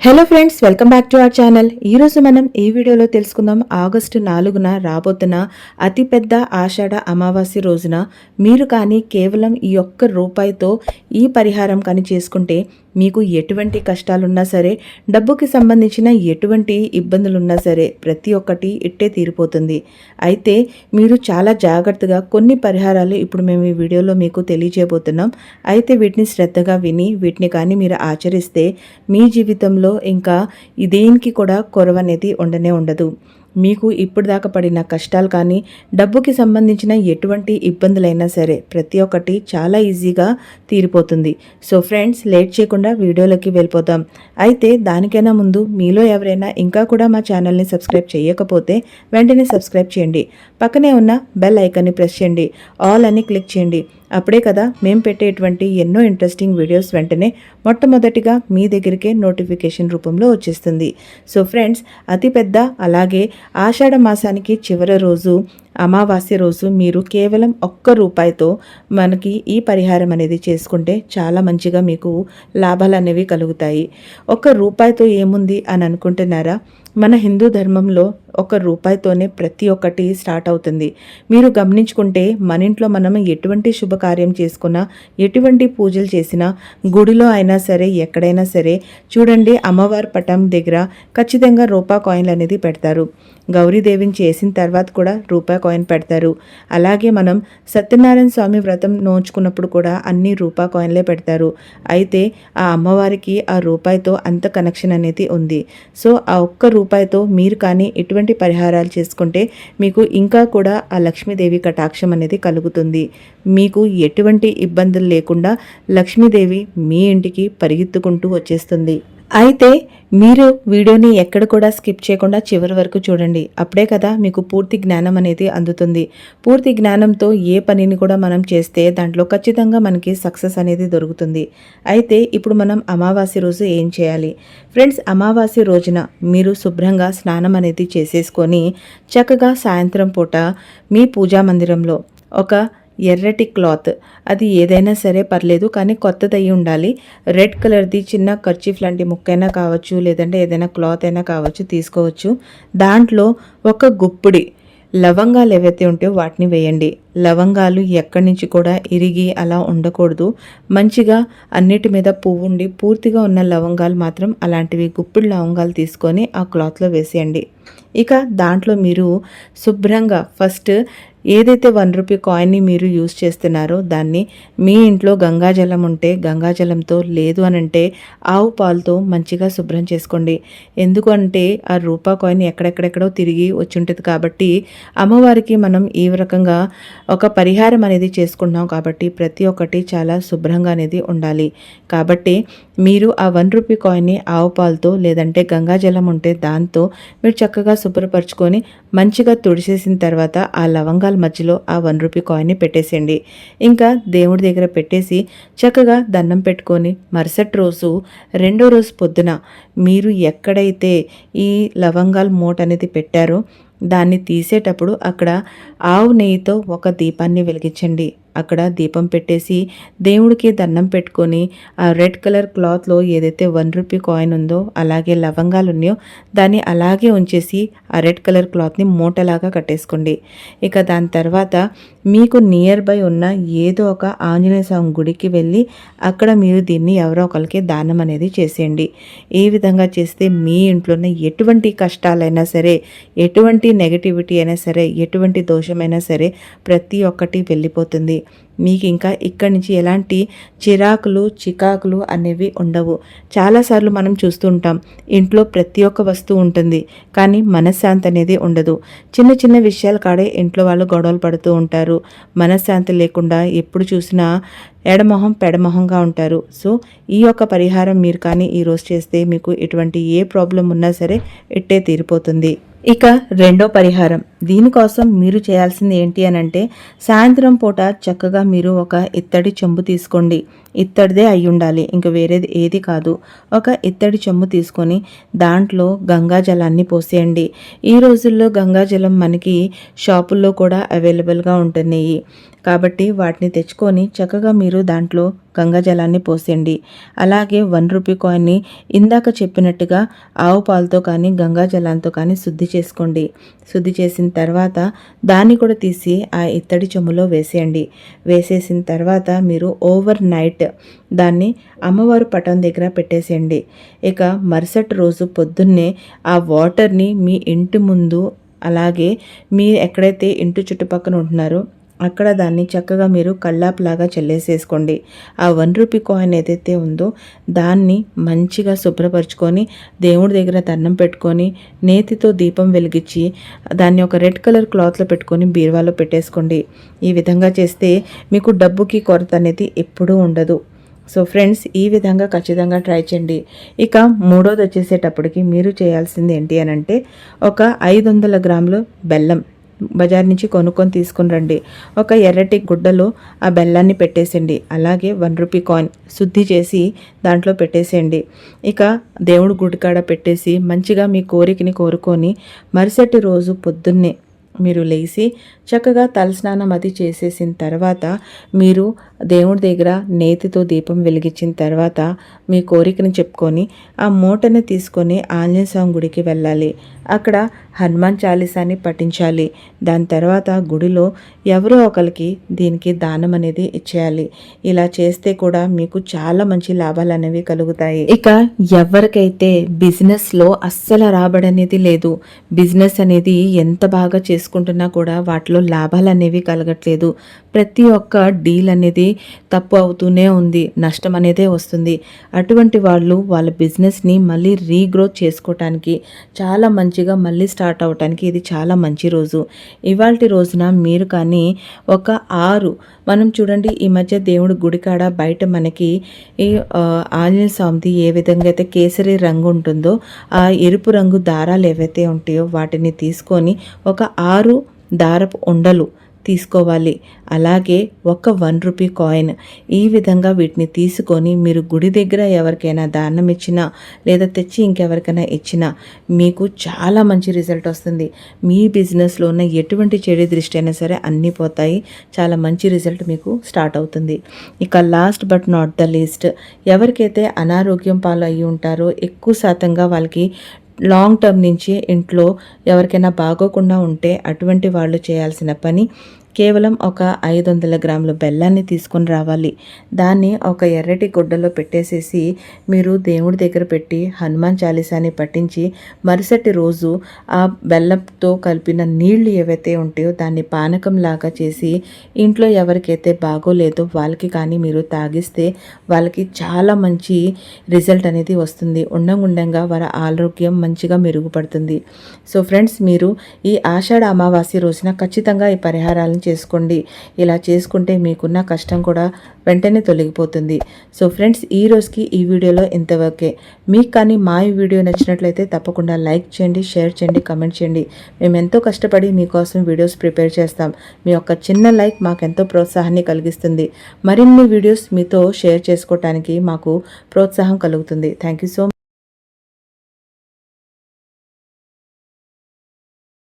Hello friends welcome back to our channel ఈరోజు మనం ఈ వీడియోలో తెలుసుకుందాం ఆగస్టు నాలుగున రాబోతున్న అతిపెద్ద ఆషాఢ అమావాస్య రోజున మీరు కానీ కేవలం ఈ ఒక్క రూపాయితో ఈ పరిహారం కానీ చేసుకుంటే మీకు ఎటువంటి కష్టాలున్నా సరే డబ్బుకి సంబంధించిన ఎటువంటి ఇబ్బందులున్నా సరే ప్రతి ఒక్కటి ఇట్టే తీరిపోతుంది. అయితే మీరు చాలా జాగ్రత్తగా కొన్ని పరిహారాలు ఇప్పుడు మేము ఈ వీడియోలో మీకు తెలియజేయబోతున్నాం. అయితే వీటిని శ్రద్ధగా విని వీటిని కానీ మీరు ఆచరిస్తే మీ జీవితంలో ఇంకా దేనికి కూడా కొరవనేది ఉండనే ఉండదు. మీకు ఇప్పుడు దాకా పడిన కష్టాలు కానీ డబ్బుకి సంబంధించిన ఎటువంటి ఇబ్బందులైనా సరే ప్రతి ఒక్కటి చాలా ఈజీగా తీరిపోతుంది. సో ఫ్రెండ్స్ లేట్ చేయకుండా వీడియోలోకి వెళ్ళిపోతాం అయితే దానికైనా ముందు మీలో ఎవరైనా ఇంకా కూడా మా ఛానల్ని సబ్స్క్రైబ్ చేయకపోతే వెంటనే సబ్స్క్రైబ్ చేయండి. పక్కనే ఉన్న బెల్ ఐకాన్ని ప్రెస్ చేయండి. ఆల్ అని క్లిక్ చేయండి. అప్పుడే కదా మేము పెట్టేటువంటి ఎన్నో ఇంట్రెస్టింగ్ వీడియోస్ వెంటనే మొట్టమొదటిగా మీ దగ్గరికే నోటిఫికేషన్ రూపంలో వచ్చేస్తుంది. సో ఫ్రెండ్స్ అతిపెద్ద అలాగే ఆషాఢ మాసానికి చివరి రోజు అమావాస్య రోజు మీరు కేవలం ఒక్క రూపాయితో మనకి ఈ పరిహారం అనేది చేసుకుంటే చాలా మంచిగా మీకు లాభాలు అనేవి కలుగుతాయి. ఒక్క రూపాయితో ఏముంది అని అనుకుంటున్నారా? మన హిందూ ధర్మంలో ఒక రూపాయితోనే ప్రతి ఒక్కటి స్టార్ట్ అవుతుంది. మీరు గమనించుకుంటే మన ఇంట్లో మనం ఎటువంటి శుభకార్యం చేసుకున్నా ఎటువంటి పూజలు చేసినా గుడిలో అయినా సరే ఎక్కడైనా సరే చూడండి అమ్మవారి పటం దగ్గర ఖచ్చితంగా రూపా కాయిన్లు అనేది పెడతారు. గౌరీదేవిని చేసిన తర్వాత కూడా రూపాయి కాయిన్ పెడతారు. అలాగే మనం సత్యనారాయణ స్వామి వ్రతం నోచుకున్నప్పుడు కూడా అన్ని రూపా కాయిన్లే పెడతారు. అయితే ఆ అమ్మవారికి ఆ రూపాయితో అంత కనెక్షన్ అనేది ఉంది. సో ఆ ఒక్క రూపాయితో మీరు కానీ ఎటువంటి పరిహారాలు చేసుకుంటే మీకు ఇంకా కూడా ఆ లక్ష్మీదేవి కటాక్షం అనేది కలుగుతుంది. మీకు ఎటువంటి ఇబ్బందులు లేకుండా లక్ష్మీదేవి మీ ఇంటికి పరిగెత్తుకుంటూ వచ్చేస్తుంది. అయితే మీరు వీడియోని ఎక్కడ కూడా స్కిప్ చేయకుండా చివరి వరకు చూడండి. అప్పుడే కదా మీకు పూర్తి జ్ఞానం అనేది అందుతుంది. పూర్తి జ్ఞానంతో ఏ పనిని కూడా మనం చేస్తే దాంట్లో ఖచ్చితంగా మనకి సక్సెస్ అనేది దొరుకుతుంది. అయితే ఇప్పుడు మనం అమావాస్య రోజు ఏం చేయాలి? ఫ్రెండ్స్ అమావాస్య రోజున మీరు శుభ్రంగా స్నానం అనేది చేసేసుకొని చక్కగా సాయంత్రం పూట మీ పూజా మందిరంలో ఒక ఎర్రటి క్లాత్. అది ఏదైనా సరే పర్లేదు కానీ కొత్తది అయి ఉండాలి. రెడ్ కలర్ది చిన్న కర్చీఫ్ లాంటి ముక్కైనా కావచ్చు లేదంటే ఏదైనా క్లాత్ అయినా కావచ్చు తీసుకోవచ్చు. దాంట్లో ఒక గుప్పిడి లవంగాలు ఏవైతే ఉంటాయో వాటిని వేయండి. లవంగాలు ఎక్కడి నుంచి కూడా ఇరిగి అలా ఉండకూడదు. మంచిగా అన్నిటి మీద పువ్వు ఉండి పూర్తిగా ఉన్న లవంగాలు మాత్రం అలాంటివి గుప్పిడి లవంగాలు తీసుకొని ఆ క్లాత్లో వేసేయండి. ఇక దాంట్లో మీరు శుభ్రంగా ఫస్ట్ ఏదైతే వన్ రూపీ కాయిన్ని మీరు యూజ్ చేస్తున్నారో దాన్ని మీ ఇంట్లో గంగాజలం ఉంటే గంగాజలంతో లేదు అని అంటే ఆవు పాలతో మంచిగా శుభ్రం చేసుకోండి. ఎందుకంటే ఆ రూపా కాయిన్ ఎక్కడెక్కడెక్కడో తిరిగి వచ్చి ఉంటుంది కాబట్టి అమ్మవారికి మనం ఈ రకంగా ఒక పరిహారం అనేది చేసుకుంటున్నాం కాబట్టి ప్రతి ఒక్కటి చాలా శుభ్రంగా అనేది ఉండాలి. కాబట్టి మీరు ఆ వన్ రూపీ కాయిన్ని ఆవు పాలతో లేదంటే గంగాజలం ఉంటే దాంతో మీరు చక్కగా శుభ్రపరచుకొని మంచిగా తుడిసేసిన తర్వాత ఆ లవంగాల మధ్యలో ఆ వన్ రూపీ కాయిన్ని పెట్టేసేయండి. ఇంకా దేవుడి దగ్గర పెట్టేసి చక్కగా దండం పెట్టుకొని మరుసటి రోజు రెండో రోజు పొద్దున మీరు ఎక్కడైతే ఈ లవంగాల మూట అనేది పెట్టారో దాన్ని తీసేటప్పుడు అక్కడ ఆవు నెయ్యితో ఒక దీపాన్ని వెలిగించండి. అక్కడ దీపం పెట్టేసి దేవుడికి దండం పెట్టుకొని ఆ రెడ్ కలర్ క్లాత్లో ఏదైతే వన్ రూపీ కాయిన్ ఉందో అలాగే లవంగాలు ఉన్నాయో దాన్ని అలాగే ఉంచేసి ఆ రెడ్ కలర్ క్లాత్ని మూటలాగా కట్టేసుకోండి. ఇక దాని తర్వాత మీకు నియర్ బై ఉన్న ఏదో ఒక ఆంజనేయ స్వామి గుడికి వెళ్ళి అక్కడ మీరు దీన్ని ఎవరో ఒకరికి దానం అనేది చేసేయండి. ఏ విధంగా చేస్తే మీ ఇంట్లోనే ఎటువంటి కష్టాలైనా సరే ఎటువంటి నెగటివిటీ అయినా సరే ఎటువంటి దోషమైనా సరే ప్రతి ఒక్కటి వెళ్ళిపోతుంది. మీకు ఇంకా ఇక్కడి నుంచి ఎలాంటి చిరాకులు చికాకులు అనేవి ఉండవు. చాలాసార్లు మనం చూస్తూ ఉంటాం ఇంట్లో ప్రతి ఒక్క వస్తువు ఉంటుంది కానీ మనశ్శాంతి అనేది ఉండదు. చిన్న చిన్న విషయాలు కాడే ఇంట్లో వాళ్ళు గొడవలు పడుతూ ఉంటారు. మనశ్శాంతి లేకుండా ఎప్పుడు చూసినా ఎడమొహం పెడమొహంగా ఉంటారు. సో ఈ యొక్క పరిహారం మీరు కానీ ఈరోజు చేస్తే మీకు ఎటువంటి ఏ ప్రాబ్లం ఉన్నా సరే ఇట్టే తీరిపోతుంది. ఇక రెండో పరిహారం. దీనికోసం మీరు చేయాల్సింది ఏంటి అని అంటే సాయంత్రం పూట చక్కగా మీరు ఒక ఇత్తడి చెంబు తీసుకోండి. ఇత్తడిదే అయి ఉండాలి ఇంక వేరేది ఏది కాదు. ఒక ఇత్తడి చెంబు తీసుకొని దాంట్లో గంగా జలాన్ని పోసేయండి. ఈ రోజుల్లో గంగా జలం మనకి షాపుల్లో కూడా అవైలబుల్గా ఉంటున్నాయి. కాబట్టి వాటిని తెచ్చుకొని చక్కగా మీరు దాంట్లో గంగాజలాన్ని పోసేయండి. అలాగే వన్ రూపీ కాయిన్ని ఇందాక చెప్పినట్టుగా ఆవు పాలతో కానీ గంగాజలంతో కానీ శుద్ధి చేసుకోండి. శుద్ధి చేసిన తర్వాత దాన్ని కూడా తీసి ఆ ఇత్తడి చెమ్ములో వేసేయండి. వేసేసిన తర్వాత మీరు ఓవర్ నైట్ దాన్ని అమ్మవారు పటం దగ్గర పెట్టేసేయండి. ఇక మరుసటి రోజు పొద్దున్నే ఆ వాటర్ని మీ ఇంటి ముందు అలాగే మీరు ఎక్కడైతే ఇంటి చుట్టుపక్కల ఉంటున్నారో అక్కడ దాన్ని చక్కగా మీరు కల్లాపులాగా చల్లేసేసుకోండి. ఆ వన్ రూపీ కాయిన్ ఏదైతే ఉందో దాన్ని మంచిగా శుభ్రపరచుకొని దేవుడి దగ్గర దండం పెట్టుకొని నేతితో దీపం వెలిగించి దాన్ని ఒక రెడ్ కలర్ క్లాత్లో పెట్టుకొని బీరువాలో పెట్టేసుకోండి. ఈ విధంగా చేస్తే మీకు డబ్బుకి కొరత అనేది ఎప్పుడూ ఉండదు. సో ఫ్రెండ్స్ ఈ విధంగా ఖచ్చితంగా ట్రై చేయండి. ఇక మూడోది వచ్చేసేటప్పటికి మీరు చేయాల్సింది ఏంటి అని అంటే ఒక ఐదు వందల గ్రాములు బెల్లం. బజార్ నుంచి కొనుక్కొని తీసుకుని రండి. ఒక ఎర్రటి గుడ్డలో ఆ బెల్లాన్ని పెట్టేసేయండి. అలాగే వన్ రూపీ కాయిన్ శుద్ధి చేసి దాంట్లో పెట్టేసేయండి. ఇక దేవుడు గుడికాడ పెట్టేసి మంచిగా మీ కోరికని కోరుకొని మరుసటి రోజు పొద్దున్నే మీరు లేచి చక్కగా తలస్నానం అది చేసేసిన తర్వాత మీరు దేవుడి దగ్గర నేతితో దీపం వెలిగించిన తర్వాత మీ కోరికను చెప్పుకొని ఆ మూటని తీసుకొని ఆంజనేయ స్వామి గుడికి వెళ్ళాలి. అక్కడ హనుమాన్ చాలీసాని పఠించాలి. దాని తర్వాత గుడిలో ఎవరో ఒకరికి దీనికి దానం అనేది ఇచ్చేయాలి. ఇలా చేస్తే కూడా మీకు చాలా మంచి లాభాలు అనేవి కలుగుతాయి. ఇక ఎవరికైతే బిజినెస్లో అస్సలు రాబడి అనేది లేదు బిజినెస్ అనేది ఎంత బాగా చేసుకుంటున్నా కూడా వాటిలో లాభాలు అనేవి కలగట్లేదు. ప్రతి ఒక్క డీల్ అనేది తప్పు అవుతూనే ఉంది. నష్టం అనేదే వస్తుంది. అటువంటి వాళ్ళు వాళ్ళ బిజినెస్ని మళ్ళీ రీగ్రోత్ చేసుకోవటానికి చాలా మంచిగా మళ్ళీ స్టార్ట్ అవటానికి ఇది చాలా మంచి రోజు. ఇవాళ రోజున మీరు కానీ ఒక ఆరు మనం చూడండి ఈ మధ్య దేవుడు గుడికాడ బయట మనకి ఈ ఆంజనేయ స్వామిది ఏ విధంగా అయితే కేసరి రంగు ఉంటుందో ఆ ఎరుపు రంగు దారాలు ఏవైతే ఉంటాయో వాటిని తీసుకొని ఒక ఆరు దారపు ఉండలు తీసుకోవాలి. అలాగే ఒక వన్ రూపీ కాయిన్. ఈ విధంగా వీటిని తీసుకొని మీరు గుడి దగ్గర ఎవరికైనా దానం ఇచ్చినా లేదా తెచ్చి ఇంకెవరికైనా ఇచ్చినా మీకు చాలా మంచి రిజల్ట్ వస్తుంది. మీ బిజినెస్లో ఉన్న ఎటువంటి చెడు దృష్టి అయినా సరే అన్నీ పోతాయి. చాలా మంచి రిజల్ట్ మీకు స్టార్ట్ అవుతుంది. ఇక last but not the least. ఎవరికైతే అనారోగ్యం పాలు అయి ఉంటారో ఎక్కువ శాతంగా వాళ్ళకి లాంగ్ టర్మ్ నుంచి ఇంట్లో ఎవరికైనా బాగోకుండా ఉంటే అటువంటి వాళ్ళు చేయాల్సిన పని కేవలం ఒక ఐదు వందల గ్రాముల బెల్లాన్ని తీసుకొని రావాలి. దాన్ని ఒక ఎర్రటి గుడ్డలో పెట్టేసేసి మీరు దేవుడి దగ్గర పెట్టి హనుమాన్ చాలీసాని పట్టించి మరుసటి రోజు ఆ బెల్లంతో కలిపిన నీళ్ళు ఏవైతే ఉంటాయో దాన్ని పానకంలాగా చేసి ఇంట్లో ఎవరికైతే బాగోలేదో వాళ్ళకి కానీ మీరు తాగిస్తే వాళ్ళకి చాలా మంచి రిజల్ట్ అనేది వస్తుంది. ఉండంగుండంగా వారి ఆరోగ్యం మంచిగా మెరుగుపడుతుంది. సో ఫ్రెండ్స్ మీరు ఈ ఆషాఢ అమావాస్య రోజున ఖచ్చితంగా ఈ పరిహారాలను చేసుకోండి. ఇలా చేసుకుంటే మీకున్న కష్టం కూడా వెంటనే తొలగిపోతుంది. సో ఫ్రెండ్స్ ఈ రోజుకి ఈ వీడియోలో ఇంతవరకే. మీకు కానీ మా ఈ వీడియో నచ్చినట్లయితే తప్పకుండా లైక్ చేయండి షేర్ చేయండి కమెంట్ చేయండి. మేము ఎంతో కష్టపడి మీకోసం వీడియోస్ ప్రిపేర్ చేస్తాం. మీ యొక్క చిన్న లైక్ మాకు ఎంతో ప్రోత్సాహాన్ని కలిగిస్తుంది. మరిన్ని వీడియోస్ మీతో షేర్ చేసుకోవటానికి మాకు ప్రోత్సాహం కలుగుతుంది. Thank you so